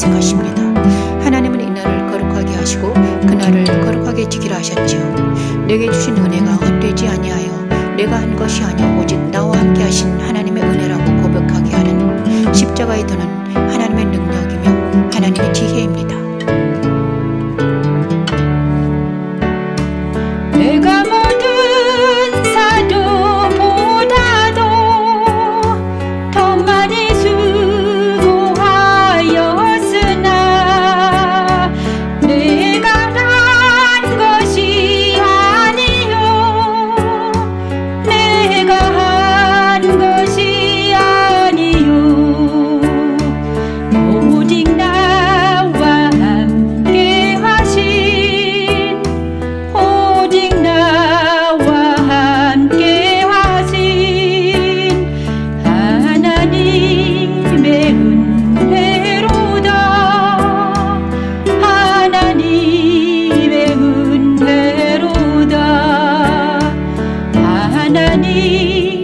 안식하십니다. 하나님은 이날을 거룩하게 하시고 그날을 거룩하게 지키라 하셨지요. 내게 주신 은혜가 헛되지 아니하여 내가 한 것이 아니오 오직 나와 함께 하신 하나님의 은혜라고 고백하게 하는 십자가에 드는 حناني